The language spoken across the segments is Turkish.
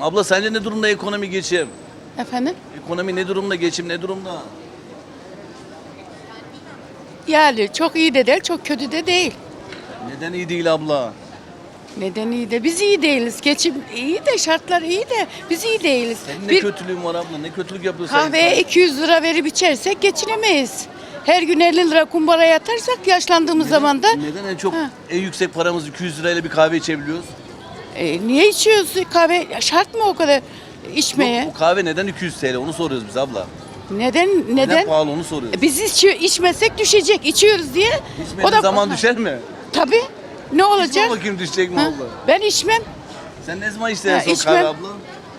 Abla sence ne durumda ekonomi geçim? Efendim? Ekonomi ne durumda geçim ne durumda? Yani çok iyi de değil, çok kötü de değil. Neden iyi değil abla? Neden iyi de? Biz iyi değiliz. Geçim iyi de, şartlar iyi de biz iyi değiliz. Senin ne Bir kötülüğün var abla? Ne kötülük yapıyorsun? kahveye 200 lira verip içersek geçinemeyiz. Her gün 50 lira kumbara yatarsak yaşlandığımız zaman da Neden en çok Ha. en yüksek paramız 200 lirayla bir kahve içebiliyoruz? E, niye içiyoruz kahve? Şart mı o kadar içmeye? Yok, bu kahve neden 200 TL onu soruyoruz biz abla. Neden? Neden, Neden? pahalı onu soruyoruz. E, Biz içiyor, içmesek düşecek. İçiyoruz diye. İçmediğin zaman düşer mi? Tabii. Ne olacak? İçme bakayım düşecek mi Ha? abla? Ben içmem. Sen ne zaman içtin en Ha, son içmem. kahve abla?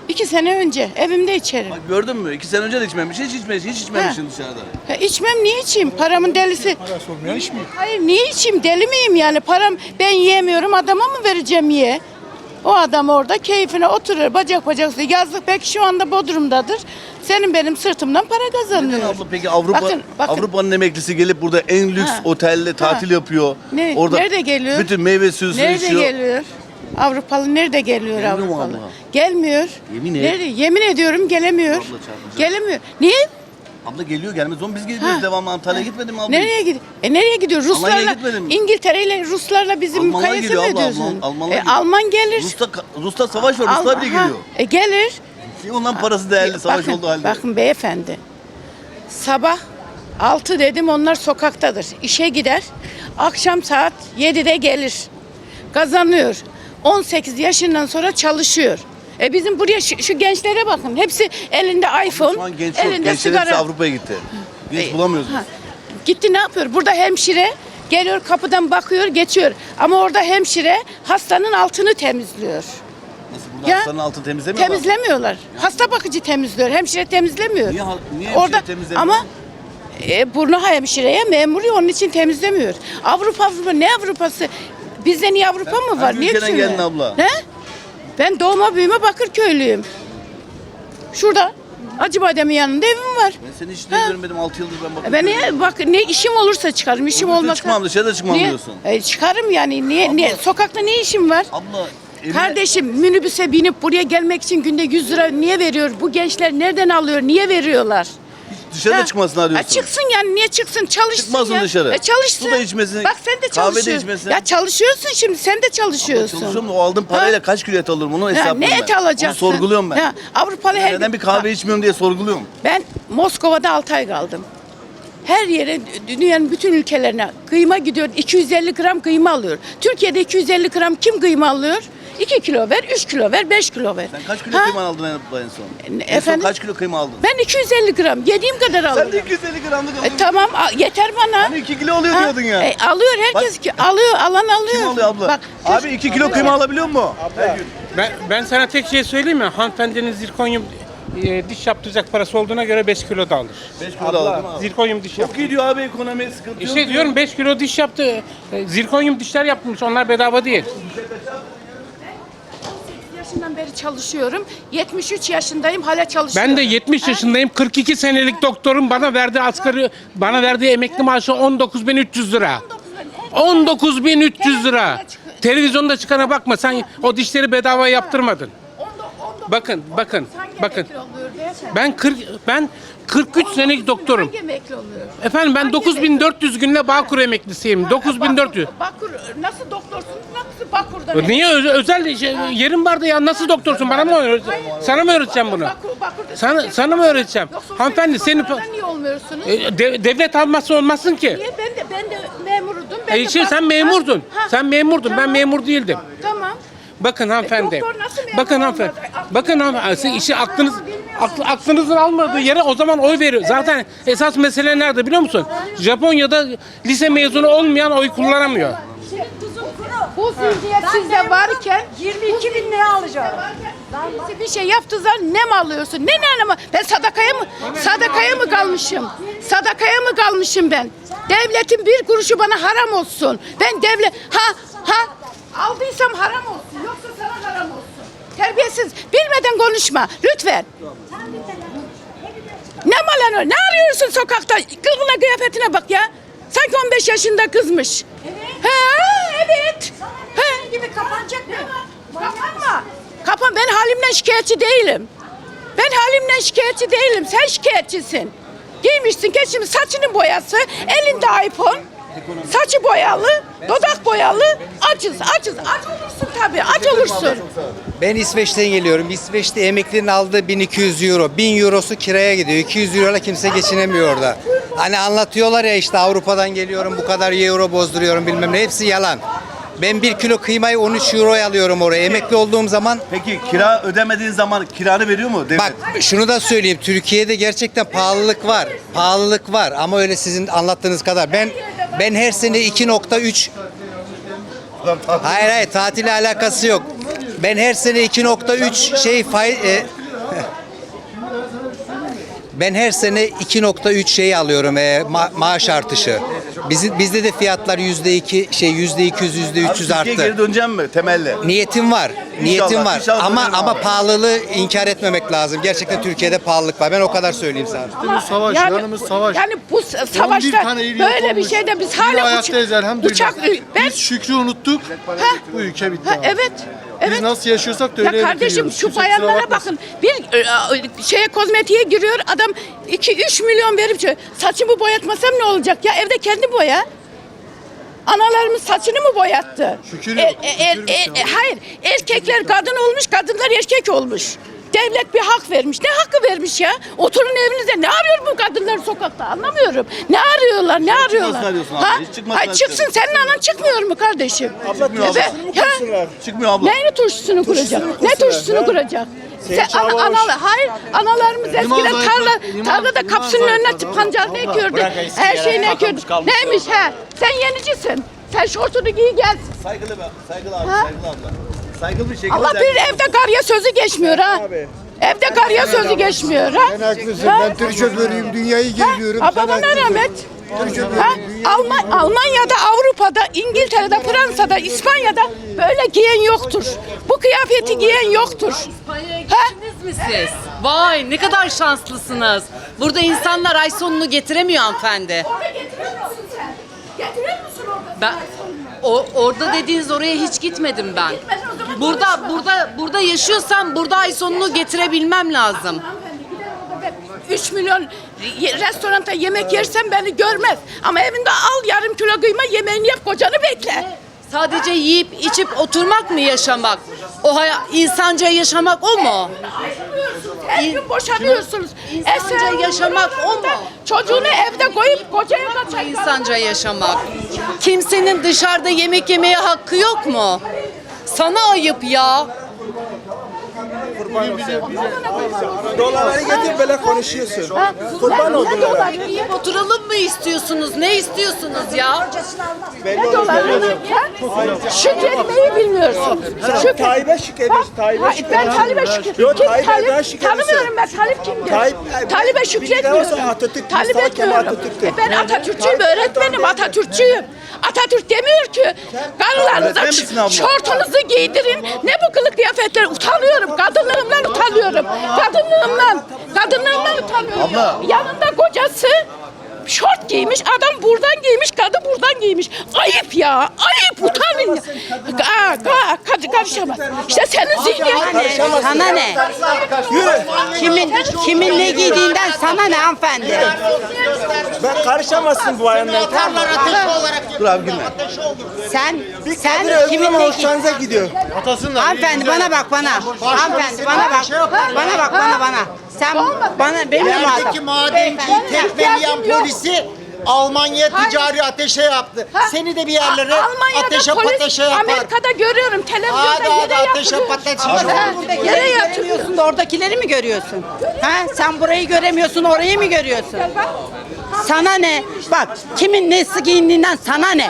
İki sene önce evimde içerim. Bak gördün mü? İki sene önce de içmemiş. Hiç içmemiş. Hiç içmemişsin dışarıda. Ha, içmem niye içeyim? Paramın delisi. Parası olmayan içmiyor. Hayır niye içeyim? Deli miyim yani? Param ben yiyemiyorum adama mı vereceğim ye? O adam orada keyfine oturur bacak bacak. Yazlık belki şu anda Bodrum'dadır. Senin benim sırtımdan para kazanıyor. Neden abla peki Avrupa Bakın, bakın. Avrupa'nın emeklisi gelip burada en lüks Ha. otelde tatil yapıyor. Ne- Orada nerede geliyor? Bütün meyve suyu Nerede içiyor. geliyor? Avrupalı nerede geliyor Gelmiyor mu Avrupalı? abla? Gelmiyor. Yemin et. Nerede? Yemin ediyorum gelemiyor. Abla çarpacak. Gelemiyor. Niye? Abla geliyor gelmez. Oğlum biz gidiyoruz Ha. devamlı Antalya'ya gitmedin mi abla? Nereye gidiyor? E nereye gidiyor? Ruslarla, gitmedin mi? İngiltere ile Ruslarla bizim Almanlar mukayese geliyor mi abla, ediyorsun? Alman- Almanlar E, geliyor. Alman gelir. Rus'ta, Rus'ta savaş var. Ruslar bile ha, geliyor. E, gelir. Onların parası değerli savaş bakın, olduğu halde. Bakın beyefendi. Sabah 6 dedim onlar sokaktadır. İşe gider. Akşam saat 7'de gelir. Kazanıyor. 18 yaşından sonra çalışıyor. E bizim buraya şu, şu gençlere bakın. Hepsi elinde iPhone, Şu an genç yok. elinde Gençler hepsi sigara. Avrupa'ya gitti. Genç E, bulamıyoruz. biz. ha. Gitti ne yapıyor? Burada hemşire geliyor kapıdan bakıyor geçiyor. Ama orada hemşire hastanın altını temizliyor. Nasıl burada Ya, hastanın altını temizlemiyorlar? Temizlemiyorlar. Hasta bakıcı temizliyor. Hemşire temizlemiyor. Niye, ha- niye hemşire temizlemiyor? Ama e, burnu hemşireye memur ya, onun için temizlemiyor. Avrupa Avrupa ne Avrupası? Bizde niye Avrupa mı var? hangi Niye ülkeden geldin abla? Ne? Ben doğma büyüme Bakırköylüyüm. Şurada Acıbadem'in yanında evim var. Ben seni hiç de görmedim 6 yıldır ben E bakıyorum. Ben niye bak ne işim olursa çıkarım, işim türlü olmazsa. çıkmam, dışarıda çıkmam Niye? diyorsun. E, çıkarım yani. Niye, niye? Sokakta ne işim var? Abla evine- Kardeşim minibüse binip buraya gelmek için günde 100 lira niye veriyor? Bu gençler nereden alıyor? Niye veriyorlar? Dışarıda Ha? çıkmasınlar diyorsun. Ha, çıksın yani niye çıksın? Çalışsın Çıkmasın ya. dışarı. E, çalışsın. Su da içmesin, Bak sen de kahve de çalışıyorsun. içmesin. Ya çalışıyorsun şimdi sen de çalışıyorsun. çalışıyorum da o aldığım parayla Ha? kaç kilo et alırım onun hesabını ne ben. et alacaksın? Onu sorguluyorum ben. Ya, Avrupalı her Neden bir kahve içmiyorum diye sorguluyorum. Ben Moskova'da 6 ay kaldım. Her yere dünyanın bütün ülkelerine kıyma gidiyor. 250 gram kıyma alıyor. Türkiye'de 250 gram kim kıyma alıyor? 2 kilo ver, 3 kilo ver, 5 kilo ver. Sen kaç kilo Ha? kıyma aldın en, en son? En son efendim? kaç kilo kıyma aldın? Ben 250 gram yediğim kadar Sen alıyorum. de 250 gramlık E, alıyorsun. tamam a- yeter bana. Hani 2 kilo alıyor Ha? diyordun ya. E, alıyor herkes Bak- ki alıyor alan alıyor. Kim alıyor abla? Bak, Abi 2 kilo kıyma alabiliyor mu? Her gün. Ben, ben sana tek şey söyleyeyim mi? Hanımefendinin zirkonyum e, diş yaptıracak parası olduğuna göre 5 kilo da alır. 5 kilo da aldım abi. Zirkonyum diş Çok yaptı. iyi diyor abi ekonomi sıkıntı yok. İşte diyor. diyorum 5 kilo diş yaptı. E, Zirkonyum dişler yapmış. Onlar bedava değil. yaşından beri çalışıyorum. 73 yaşındayım hala çalışıyorum. Ben de 70 Ha? yaşındayım. 42 senelik doktorum bana verdiği asgari bana verdiği emekli maaşı 19.300 lira. 19.300 lira. Televizyonda çıkana bakma sen o dişleri bedava yaptırmadın. Bakın, bakın, Hangi bakın. emekli oluyor beyefendi? Ben 40 ben 43 senelik doktorum. Hangi emekli oluyor? Efendim ben 9400 günle Bağkur emeklisiyim. 9400. Bakur, Bakur nasıl doktorsun? Nasıl Bakur'dan? Niye Ö- özel şey, yerim vardı ya nasıl doktorsun bana mı öğret sana mı öğreteceğim bunu? Bakur, Bakur'da Sana sana mı öğreteceğim? Yoksa Hanımefendi doktorlardan niye olmuyorsunuz? E, de- devlet alması olmasın ki. Niye? Ben de ben de memurudum. Ben E, de şey, bak- sen memurdun. Ha, Sen memurdun. Ben tamam. memur değildim. Bakın hanımefendi. doktor nasıl memur Bakın hanımefendi. Bakın hanımefendi. Siz işi aklınız aklı, aklınızın almadığı yere o zaman oy veriyor. Zaten esas mesele nerede biliyor musun? Japonya'da lise mezunu olmayan oy kullanamıyor. Bu zihniyet sizde varken 22 bin lira alacağım. birisi bir şey yaptığı zaman ne mi alıyorsun? Ne ne ama ben sadakaya mı sadakaya mı kalmışım? Sadakaya mı kalmışım ben? Devletin bir kuruşu bana haram olsun. Ben devlet ha ha aldıysam haram olsun. Yoksa sana haram olsun. Terbiyesiz. Bilmeden konuşma. Lütfen. Ne mal o? Ne arıyorsun sokakta? Kılığına kıyafetine bak ya. Sanki 15 yaşında kızmış. Evet. Ha evet. Ha. gibi kapanacak mı? Kapanma. Kapan ben halimden şikayetçi değilim. Ben halimden şikayetçi değilim. Sen şikayetçisin. Giymişsin geçmiş saçının boyası, elinde iPhone. Saçı boyalı, dudak boyalı. Açız, açız. Aç olursun tabii, aç olursun. Ben İsveç'ten geliyorum. İsveç'te emeklinin aldığı 1200 euro. 1000 eurosu kiraya gidiyor. 200 euroyla kimse geçinemiyor orada. Hani anlatıyorlar ya işte Avrupa'dan geliyorum bu kadar euro bozduruyorum bilmem ne. Hepsi yalan. Ben 1 kilo kıymayı 13 euroya alıyorum oraya. Emekli olduğum zaman Peki kira ödemediğin zaman kiranı veriyor mu devlet? Bak şunu da söyleyeyim. Türkiye'de gerçekten pahalılık var. Pahalılık var ama öyle sizin anlattığınız kadar. Ben ben her sene 2.3 Hayır hayır tatile alakası yok. Ben her sene 2.3 şey fay e, Ben her sene 2.3 şey alıyorum e, ma- maaş artışı. Bizi, bizde de fiyatlar %2 şey %200 %300 Türkiye'ye arttı. geri döneceğim mi temelle? Niyetim var. Niyetim var. inşallah ama dönerim ama abi. pahalılığı inkar etmemek lazım. Gerçekten Türkiye'de pahalılık var. Ben o kadar söyleyeyim sana. Ama savaş, yanımız savaş. Yani bu s- savaşta tane iyiliği böyle bir şeyde biz hala ayaktayız uçak, elhamdülillah. uçak ben Biz şükrü unuttuk. Bu ülke bitti. ha, abi. evet evet. Biz nasıl yaşıyorsak da öyle Ya kardeşim şu bayanlara bakın. Bir e, şeye kozmetiğe giriyor adam 2-3 milyon verip şey, saçımı boyatmasam ne olacak ya evde kendi boya. Analarımız saçını mı boyattı? Şükür yok, e- e- e- e- hayır, erkekler kadın olmuş, kadınlar erkek olmuş. Devlet bir hak vermiş. Ne hakkı vermiş ya? Oturun evinizde. Ne arıyor bu kadınlar sokakta? Anlamıyorum. Ne arıyorlar? Ne arıyorlar? arıyorsun abla, hiç çıksın. Senin anan çıkmıyor mu kardeşim? Çıkmıyor abla. Evet. Ha? Çıkmıyor abla. Neyini turşusunu kuracak? Ne turşusunu kuracak? Sen, ana, çağır ana, hayır, analarımız eskiden tarla, tarlada kapsının önüne pancar ne ekiyordu? Her şeyini ekiyordu. Neymiş he? Sen yenicisin. Sen şortunu giy gel. Saygılı be, saygılı abi, Ha? saygılı abla. Saygılı bir şekilde. Allah bir evde karya sözü geçmiyor ha. Evde karya sözü geçmiyor ha. Sen haklısın. Ha? Ben tır şoförüyüm. Dünyayı geziyorum. Haklısın. rahmet. Ha? Alman, Almanya'da, Avrupa'da, İngiltere'de, Fransa'da, İspanya'da böyle giyen yoktur. Bu kıyafeti giyen yoktur. İspanya'ya Ha? gittiniz mi siz? Vay ne kadar şanslısınız. Burada insanlar ay sonunu getiremiyor hanımefendi. Orada getiriyor musun sen? Getiriyor musun orada? Ben o, orada dediğiniz oraya hiç gitmedim ben. Gitmedin o zaman Burada konuşma. burada burada yaşıyorsam burada ay sonunu getirebilmem lazım. Hanımefendi gider orada ben 3 milyon ye- restoranda yemek yersem beni görmez. Ama evinde al yarım kilo kıyma yemeğini yap kocanı bekle. Sadece yiyip içip oturmak mı yaşamak? O haya, insanca yaşamak o mu? Her gün boşanıyorsunuz. İnsanca yaşamak o mu? Çocuğunu evde koyup kocaya kaçar. İnsanca yaşamak. Kimsenin dışarıda yemek yemeye hakkı yok mu? Sana ayıp ya. Dolarları getir böyle konuşuyorsun. Ha? Kurban Ne- oldum Ne dolar? Yiyip oturalım mı istiyorsunuz? Ne istiyorsunuz ya? Ne dolar? Ha? Şükretmeyi bilmiyorsun. Şükret. Tayyip'e şükrediyorsun. Tayyip'e Hayır, ben şükrediyorsun. Talib'e şükür. Yok, Kim Tayyip'e şükrediyorsun. Tanımıyorum ben. Talip kimdir? Tayyip- Talib'e Bir şükretmiyorum. Talip etmiyorum. Atatürk'tür. Ben Atatürkçüyüm, öğretmenim, Atatürkçüyüm. Atatürk demiyor ki karılarınıza şortunuzu giydirin. Ne bu kılık kıyafetler? Utanıyorum. Kadınlığımdan utanıyorum. Kadınlığımdan. Kadınlığımdan utanıyorum. Yanında kocası şort giymiş, adam buradan giymiş, kadın buradan giymiş. Ayıp ya, ayıp, utanın. ya. Aa, aa, kad- karışamaz. İşte senin zihnin. Sana ne? Kimin kimin ne giydiğinden sana ne hanımefendi? Ben karışamazsın bu bayanlara. tamam? Dur abi gülme. Sen Kadın sen kimin ne hoşlanıza gidiyor. Hanımefendi bana bak bana. Hanımefendi bana bak. Bana bak bana bana. Sen bana benim Yerdeki adam. madenciyi tekmeleyen ihtiyacım polisi Almanya Hayır. ticari ateşe yaptı. Ha? Seni de bir yerlere A- Almanya'da ateşe polis, pateşe yapar. Amerika'da görüyorum televizyonda Hadi, hadi, yere ateşe yapar. Yere yatırıyor. göremiyorsun da oradakileri mi görüyorsun? Ha? Sen burayı göremiyorsun, orayı mı görüyorsun? Sana ne? Bak kimin nesi giyindiğinden sana ne?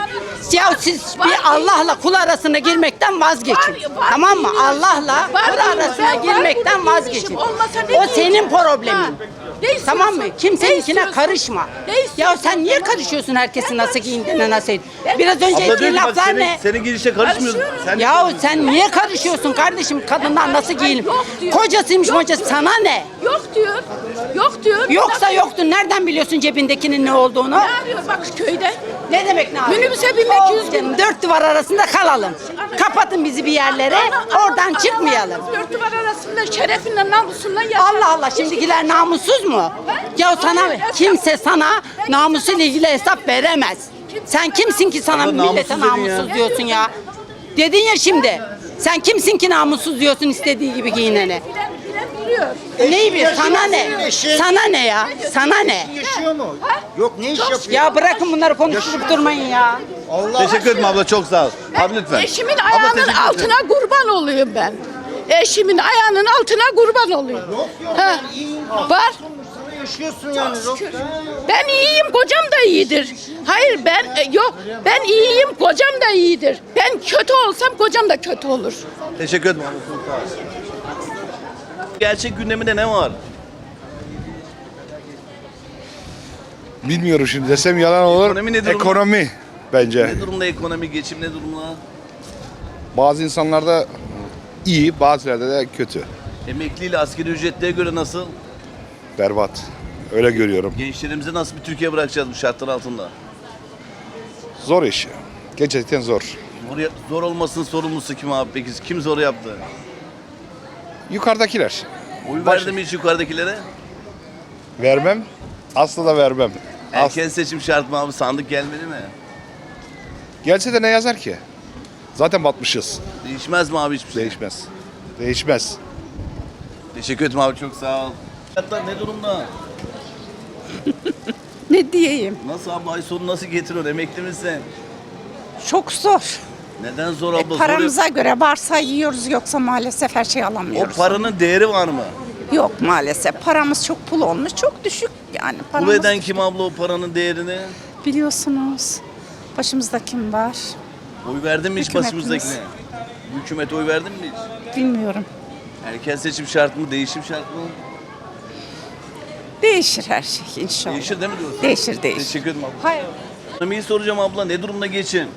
Ya siz bir Allah'la kul arasına girmekten vazgeçin. Var, var Tamam mı? Allah'la kul arasına girmekten vazgeçin. O senin Ha. problemin. Ne istiyorsun? Tamam mı? Ne Kimseninkine karışma. Ne Ya sen niye karışıyorsun herkesin nasıl giyindiğine nasıl? Biraz önce Abla diyor ettiğin ki bak laflar senin, ne? senin girişe karışmıyorsun. Sen Ya sen niye karışıyorsun kardeşim? Kadınlar nasıl giyin? yok diyor. Kocasıymış diyor. sana ne? Yok diyor. Yok diyor. Yoksa yoktu. Nereden biliyorsun cebindekinin ne olduğunu? Ne arıyor bak köyde? Ne demek ne yapıyorsun? Minibüse binmek Oldu yüz bin. Dört duvar arasında kalalım. Kapatın bizi bir yerlere. Oradan çıkmayalım. Dört duvar arasında şerefinle namusunla yaşa. Allah Allah şimdikiler namussuz mu? Ya sana kimse sana namusuyla ilgili hesap veremez. Sen kimsin ki sana Abla millete namussuz dedin ya. namussuz diyorsun ya? Dedin ya şimdi. Sen kimsin ki namussuz diyorsun istediği gibi giyinene? Bilen biliyor. Neyi bir? Sana ne? Eşi- Sana ne ya? Sana ne? Yaşıyor mu? Yok ne iş yapıyor? Ya bırakın bunları konuşturup durmayın ya. Allah Teşekkür ederim abla çok sağ ol. Abi lütfen. Eşimin Abla, ayağının teşekkür ederim. altına kurban olayım ben. Eşimin ayağının altına kurban olayım. Yok yok Ha, yani iyi insan Var. sana yaşıyorsun yani. Yok. Ben iyiyim, kocam da iyidir. Hayır ben e, yok. Ben iyiyim, kocam da iyidir. Ben kötü olsam kocam da kötü olur. Teşekkür ederim abla çok sağ ol. Gerçek gündeminde ne var? Bilmiyorum şimdi desem yalan olur. Ekonomi ne durumda? Ekonomi bence. Ne durumda ekonomi, geçim ne durumda? Bazı insanlarda iyi, bazılarda da kötü. Emekli ile asgari ücretliye göre nasıl? Berbat. Öyle görüyorum. Gençlerimize nasıl bir Türkiye bırakacağız bu şartlar altında? Zor iş. Gerçekten zor. Zor, zor olmasının sorumlusu kim abi peki? Kim zor yaptı? Yukarıdakiler. Oy Baş- verdi mi hiç yukarıdakilere? Vermem. Asla da vermem. As- Erken seçim şart mı abi? Sandık gelmeli mi? Gelse de ne yazar ki? Zaten batmışız. Değişmez mi abi hiçbir şey? Değişmez. Değişmez. Teşekkür ederim abi çok sağ ol. Fiyatlar ne durumda? Ne diyeyim? Nasıl abi ay sonu nasıl getiriyorsun? Emekli misin? Çok zor. Neden zor abla? Zor Paramıza göre varsa yiyoruz yoksa maalesef her şeyi O alamıyoruz. paranın değeri var mı? Yok maalesef. Paramız çok pul olmuş. Çok düşük yani. Pul Paramız eden kim abla o paranın değerini? biliyorsunuz. Başımızda kim var? Oy verdin mi hiç başımızdakine? Hükümet oy verdin mi hiç? Bilmiyorum. Erken seçim şart mı? Değişim şart mı? Değişir her şey inşallah. Değişir değil mi diyorsun? Değişir değişir. Teşekkür ederim abla. Hayır. Ekonomiyi soracağım abla. Ne durumda geçin?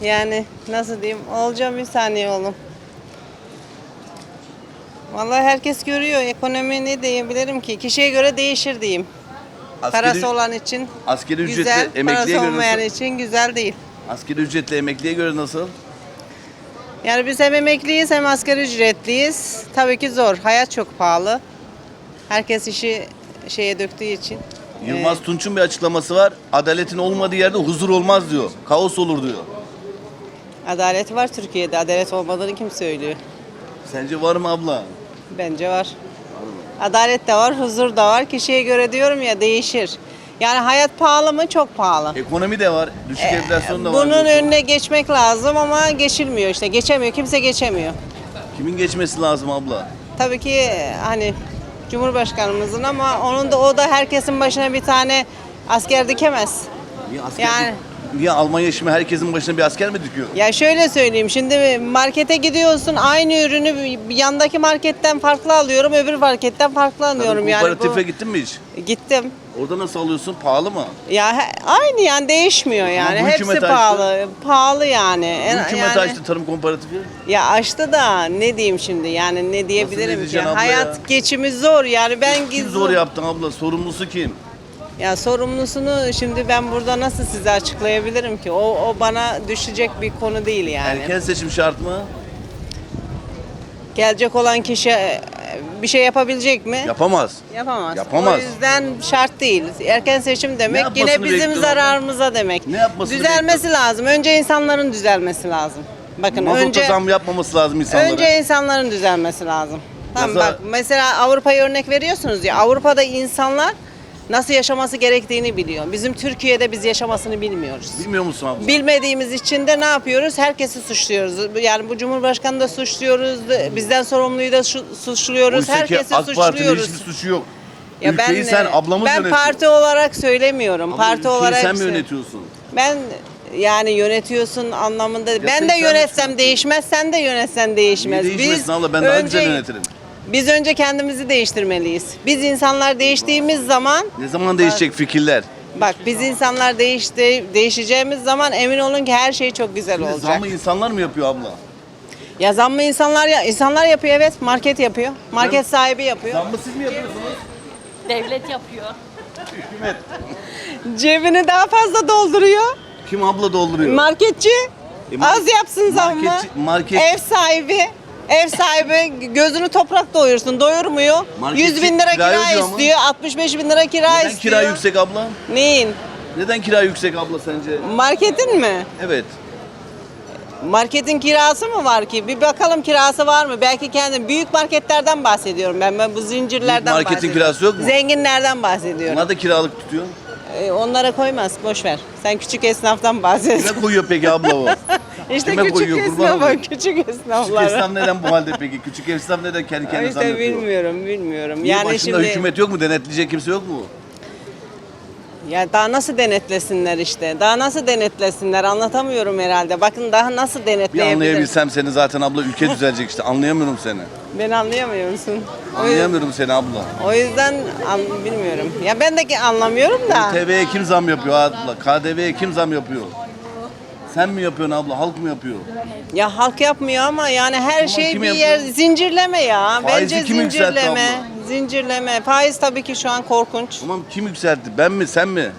Yani nasıl diyeyim? Olacağım bir saniye oğlum. Vallahi herkes görüyor. Ekonomi ne diyebilirim ki? Kişiye göre değişir diyeyim. Parası olan için askeri ücretle güzel, emekliye parası göre olmayan nasıl? için güzel değil. Askeri ücretle emekliye göre nasıl? Yani biz hem emekliyiz hem asgari ücretliyiz. Tabii ki zor. Hayat çok pahalı. Herkes işi şeye döktüğü için. Yılmaz Tunç'un bir açıklaması var. Adaletin olmadığı yerde huzur olmaz diyor. Kaos olur diyor. Adalet var Türkiye'de. Adalet olmadığını kim söylüyor? Sence var mı abla? Bence var. Adalet de var, huzur da var. Kişiye göre diyorum ya değişir. Yani hayat pahalı mı? Çok pahalı. Ekonomi de var. Düşük enflasyon da var. Bunun diyorsun. önüne geçmek lazım ama geçilmiyor işte. Geçemiyor. Kimse geçemiyor. Kimin geçmesi lazım abla? Tabii ki hani Cumhurbaşkanımızın ama onun da o da herkesin başına bir tane asker dikemez. Niye asker Yani- Niye Almanya şimdi herkesin başına bir asker mi dikiyor? Ya şöyle söyleyeyim şimdi markete gidiyorsun aynı ürünü yandaki marketten farklı alıyorum öbür marketten farklı alıyorum yani. Kooperatife Bu, gittin mi hiç? gittim. Orada nasıl alıyorsun? Pahalı mı? Ya he- aynı yani değişmiyor yani. bu Hepsi hükümet açtı. pahalı. Pahalı yani. En- Hükümet yani- açtı tarım komparatifi. Ya açtı da ne diyeyim şimdi yani ne diyebilirim ki? diyeceksin abla Hayat ya? geçimi zor yani ben Kim zor yaptın abla? Sorumlusu kim? Ya sorumlusunu şimdi ben burada nasıl size açıklayabilirim ki? O, o bana düşecek bir konu değil yani. Erken seçim şart mı? Gelecek olan kişi e, bir şey yapabilecek mi? Yapamaz. Yapamaz. Yapamaz. O yüzden şart değil. Erken seçim demek yapmasını yine bizim bekliyorsun? zararımıza demek. Ne yapmasını Düzelmesi lazım. Önce insanların düzelmesi lazım. Bakın Mazota önce zam yapmaması lazım insanlara. önce insanların düzelmesi lazım. Tamam Mesela- bak mesela Avrupa'ya örnek veriyorsunuz ya. Avrupa'da insanlar nasıl yaşaması gerektiğini biliyor. Bizim Türkiye'de biz yaşamasını bilmiyoruz. Bilmiyor musun abla? Bilmediğimiz için de ne yapıyoruz? Herkesi suçluyoruz. Yani bu Cumhurbaşkanı da suçluyoruz, bizden sorumluyu da suçluyoruz. Oysa ki Herkesi AK Parti'nin suçluyoruz. hiçbir suçu yok. Ya Ülkeyi sen ablamız ben yönetiyor. parti olarak söylemiyorum. Abla, parti ülkeyi olarak sen mi yönetiyorsun? Ben yani yönetiyorsun anlamında. ben de sen yönetsem değişmez, sen de yönetsen değişmez. Niye değişmesin abla? Ben daha güzel yönetirim. Biz önce kendimizi değiştirmeliyiz. Biz insanlar değiştiğimiz zaman Ne zaman değişecek fikirler? bak biz insanlar değişti değişeceğimiz zaman emin olun ki her şey çok güzel olacak. Zammı insanlar mı yapıyor abla? Ya zam mı insanlar ya insanlar yapıyor evet market yapıyor. Market sahibi yapıyor. Zam mı siz mi yapıyorsunuz? Devlet yapıyor. Hükümet. Cebini daha fazla dolduruyor. Kim abla dolduruyor? Marketçi E, mar- az yapsın zammı. marketçi- market- Ev sahibi Ev sahibi gözünü toprak doyursun. Doyurmuyor. Marketçi 100 bin lira kira kira ödüyor ama. istiyor. 65 bin lira kira Neden istiyor. kira yüksek abla? Neyin? Neden kira yüksek abla sence? Marketin mi? Evet. Marketin kirası mı var ki? Bir bakalım kirası var mı? Belki kendi büyük marketlerden bahsediyorum ben. Ben bu zincirlerden Büyük marketin bahsediyorum. kirası yok mu? Zenginlerden bahsediyorum. Onlar da kiralık tutuyor. Ee, onlara koymaz. Boş ver. Sen küçük esnaftan bahset. Kime koyuyor peki abla o? işte kime küçük koyuyor? Kurban esnaf, olayım. küçük Küçük esnaf neden bu halde peki? Küçük esnaf neden kendi kendine zam İşte yapıyor? bilmiyorum, bilmiyorum. Niye yani başında şimdi hükümet yok mu? Denetleyecek kimse yok mu? ya daha nasıl denetlesinler işte? Daha nasıl denetlesinler? Anlatamıyorum herhalde. Bakın daha nasıl Bir denetleyebilir? anlayabilsem seni zaten abla ülke düzelecek işte. Anlayamıyorum seni. Beni anlayamıyor musun? O yüzden, Anlayamıyorum seni abla. o yüzden an- bilmiyorum. Ya ben de ki anlamıyorum da. TV'ye kim zam yapıyor abla? KDV'ye kim zam yapıyor? Sen mi yapıyorsun abla? Halk mı yapıyor? Ya halk yapmıyor ama yani her şey kim bir yapıyor? yer zincirleme ya. Faizi Bence kim yükseltti zincirleme. Zincirleme. Faiz tabii ki şu an korkunç. Tamam kim yükseltti? Ben mi? Sen mi?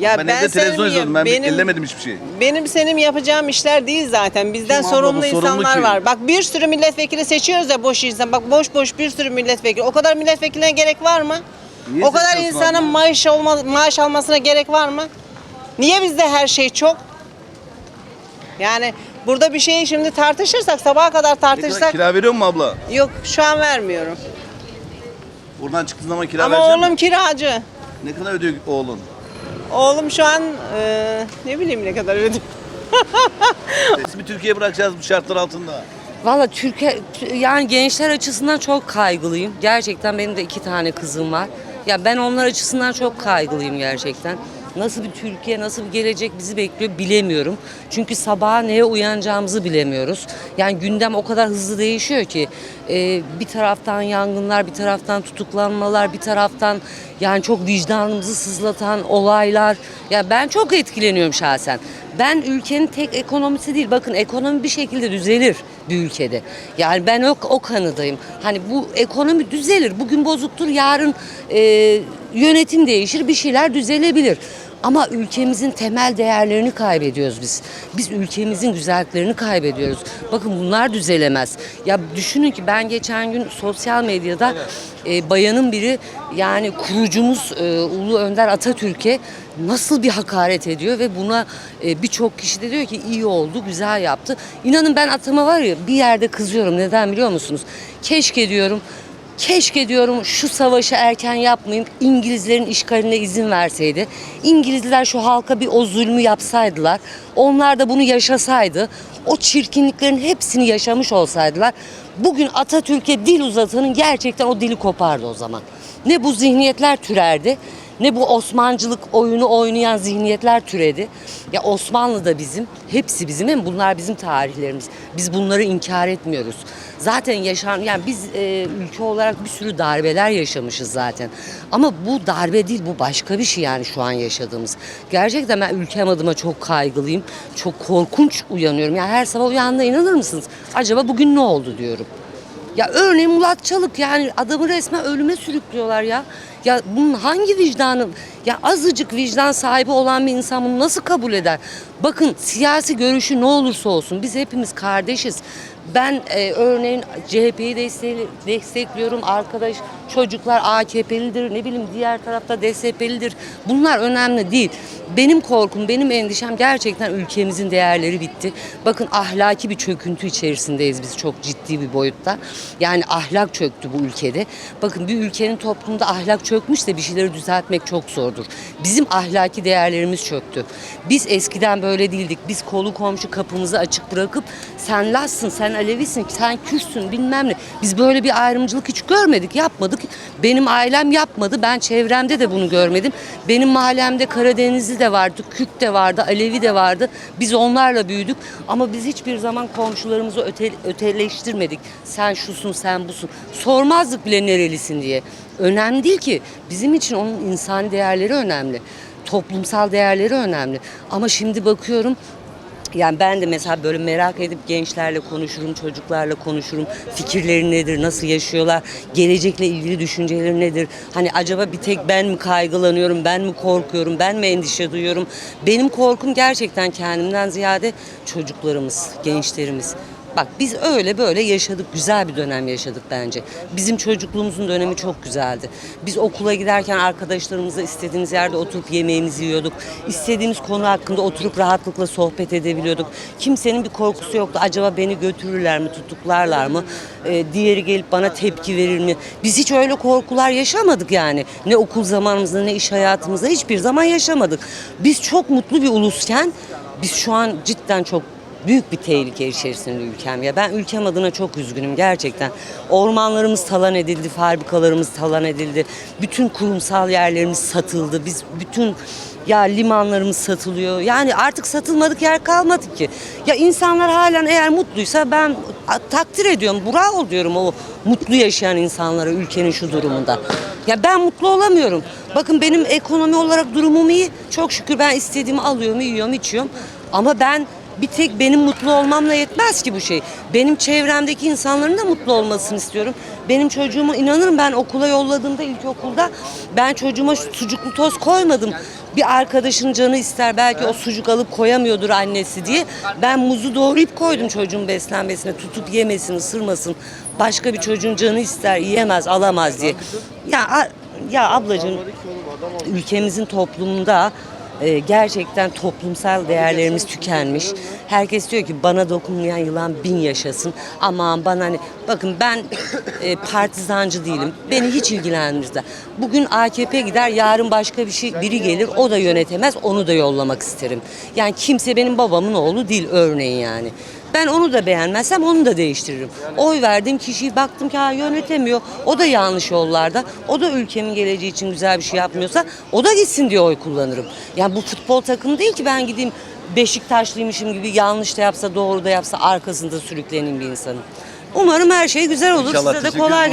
Ya ben, evde senin televizyon izliyordum. Ben benim, ellemedim hiçbir şey. Benim senin yapacağım işler değil zaten. Bizden Kim abla bu? sorumlu Sorumlu insanlar kim? var. Bak bir sürü milletvekili seçiyoruz ya boş insan. Bak boş boş bir sürü milletvekili. O kadar milletvekiline gerek var mı? Niye o kadar seçiyorsun insanın abla? maaş olma, maaş almasına gerek var mı? Niye bizde her şey çok? Yani burada bir şeyi şimdi tartışırsak sabaha kadar tartışsak kira veriyor mu abla? yok şu an vermiyorum. Buradan çıktığın zaman kira Ama verecek oğlum kiracı. Ne kadar ödüyor oğlun? Oğlum şu an e, ne bileyim ne kadar ödüyor. Resmi Türkiye bırakacağız bu şartlar altında. Valla Türkiye yani gençler açısından çok kaygılıyım. Gerçekten benim de iki tane kızım var. Ya ben onlar açısından çok kaygılıyım gerçekten. Nasıl bir Türkiye, nasıl bir gelecek bizi bekliyor bilemiyorum. Çünkü sabaha neye uyanacağımızı bilemiyoruz. Yani gündem o kadar hızlı değişiyor ki e, bir taraftan yangınlar, bir taraftan tutuklanmalar, bir taraftan yani çok vicdanımızı sızlatan olaylar. Ya ben çok etkileniyorum şahsen. Ben ülkenin tek ekonomisi değil. Bakın ekonomi bir şekilde düzelir bir ülkede. Yani ben o, o kanıdayım. Hani bu ekonomi düzelir. Bugün bozuktur, yarın e, yönetim değişir, bir şeyler düzelebilir. Ama ülkemizin temel değerlerini kaybediyoruz biz. Biz ülkemizin güzelliklerini kaybediyoruz. Bakın bunlar düzelemez. Ya düşünün ki ben geçen gün sosyal medyada e, bayanın biri yani kurucumuz e, Ulu Önder Atatürk'e nasıl bir hakaret ediyor ve buna e, birçok kişi de diyor ki iyi oldu, güzel yaptı. İnanın ben atama var ya bir yerde kızıyorum. Neden biliyor musunuz? Keşke diyorum Keşke diyorum şu savaşı erken yapmayayım. İngilizlerin işgaline izin verseydi. İngilizler şu halka bir o zulmü yapsaydılar. Onlar da bunu yaşasaydı. O çirkinliklerin hepsini yaşamış olsaydılar. Bugün Atatürk'e dil uzatanın gerçekten o dili kopardı o zaman. Ne bu zihniyetler türerdi ne bu Osmancılık oyunu oynayan zihniyetler türedi. Ya Osmanlı da bizim, hepsi bizim hem bunlar bizim tarihlerimiz. Biz bunları inkar etmiyoruz. Zaten yaşan yani biz e, ülke olarak bir sürü darbeler yaşamışız zaten. Ama bu darbe değil bu başka bir şey yani şu an yaşadığımız. Gerçekten ben ülkem adıma çok kaygılıyım. Çok korkunç uyanıyorum. Yani her sabah uyandığında inanır mısınız? Acaba bugün ne oldu diyorum. Ya örneğin Murat Çalık yani adamı resmen ölüme sürüklüyorlar ya. Ya bunun hangi vicdanı, ya azıcık vicdan sahibi olan bir insan bunu nasıl kabul eder? Bakın siyasi görüşü ne olursa olsun biz hepimiz kardeşiz. Ben e, örneğin CHP'yi destek- destekliyorum. Arkadaş çocuklar AKP'lidir ne bileyim diğer tarafta DSP'lidir. Bunlar önemli değil. Benim korkum, benim endişem gerçekten ülkemizin değerleri bitti. Bakın ahlaki bir çöküntü içerisindeyiz biz çok ciddi bir boyutta. Yani ahlak çöktü bu ülkede. Bakın bir ülkenin toplumda ahlak çökmüşse bir şeyleri düzeltmek çok zordur. Bizim ahlaki değerlerimiz çöktü. Biz eskiden böyle değildik. Biz kolu komşu kapımızı açık bırakıp sen Lassın, sen Alevisin, sen Kürtsün bilmem ne. Biz böyle bir ayrımcılık hiç görmedik, yapmadık. Benim ailem yapmadı. Ben çevremde de bunu görmedim. Benim mahallemde Karadenizli de vardı, Kürt de vardı, Alevi de vardı. Biz onlarla büyüdük ama biz hiçbir zaman komşularımızı öte, öteleştirmedik. Sen şusun, sen busun. Sormazdık bile nerelisin diye. Önemli değil ki. Bizim için onun insani değerleri önemli. Toplumsal değerleri önemli. Ama şimdi bakıyorum Yani ben de mesela böyle merak edip gençlerle konuşurum, çocuklarla konuşurum. Fikirleri nedir, nasıl yaşıyorlar, gelecekle ilgili düşünceleri nedir? Hani acaba bir tek ben mi kaygılanıyorum, ben mi korkuyorum, ben mi endişe duyuyorum? Benim korkum gerçekten kendimden ziyade çocuklarımız, gençlerimiz. Bak biz öyle böyle yaşadık, güzel bir dönem yaşadık bence. Bizim çocukluğumuzun dönemi çok güzeldi. Biz okula giderken arkadaşlarımızla istediğimiz yerde oturup yemeğimizi yiyorduk. İstediğimiz konu hakkında oturup rahatlıkla sohbet edebiliyorduk. Kimsenin bir korkusu yoktu. Acaba beni götürürler mi, tutuklarlar mı? Ee, diğeri gelip bana tepki verir mi? Biz hiç öyle korkular yaşamadık yani. Ne okul zamanımızda ne iş hayatımızda hiçbir zaman yaşamadık. Biz çok mutlu bir ulusken biz şu an cidden çok büyük bir tehlike içerisinde ülkem ya. Ben ülkem adına çok üzgünüm gerçekten. Ormanlarımız talan edildi, fabrikalarımız talan edildi. Bütün kurumsal yerlerimiz satıldı. Biz bütün ya limanlarımız satılıyor. Yani artık satılmadık yer kalmadı ki. Ya insanlar halen eğer mutluysa ben takdir ediyorum. Bravo diyorum o mutlu yaşayan insanlara ülkenin şu durumunda. Ya ben mutlu olamıyorum. Bakın benim ekonomi olarak durumum iyi. Çok şükür ben istediğimi alıyorum, yiyorum, içiyorum. Ama ben bir tek benim mutlu olmamla yetmez ki bu şey. Benim çevremdeki insanların da mutlu olmasını istiyorum. Benim çocuğumu inanırım ben okula yolladığımda ilkokulda ben çocuğuma sucuklu toz koymadım. Bir arkadaşın canı ister belki o sucuk alıp koyamıyordur annesi diye. Ben muzu doğrayıp koydum çocuğun beslenmesine. Tutup yemesin, ısırmasın. Başka bir çocuğun canı ister, yiyemez, alamaz diye. Ya ya ablacığım ülkemizin toplumunda e, gerçekten toplumsal değerlerimiz tükenmiş. Herkes diyor ki bana dokunmayan yılan bin yaşasın. Aman bana ne? Bakın ben e, partizancı değilim. Beni hiç ilgilendirmez. Bugün AKP gider, yarın başka bir şey biri gelir, o da yönetemez, onu da yollamak isterim. Yani kimse benim babamın oğlu değil örneğin yani. Ben onu da beğenmezsem onu da değiştiririm. Oy verdiğim kişiyi baktım ki ha yönetemiyor. O da yanlış yollarda. O da ülkemin geleceği için güzel bir şey yapmıyorsa o da gitsin diye oy kullanırım. Yani bu futbol takımı değil ki ben gideyim Beşiktaşlıymışım gibi yanlış da yapsa doğru da yapsa arkasında sürükleneyim bir insanın. Umarım her şey güzel olur. İnşallah, Size de teşekkür kolay ederim.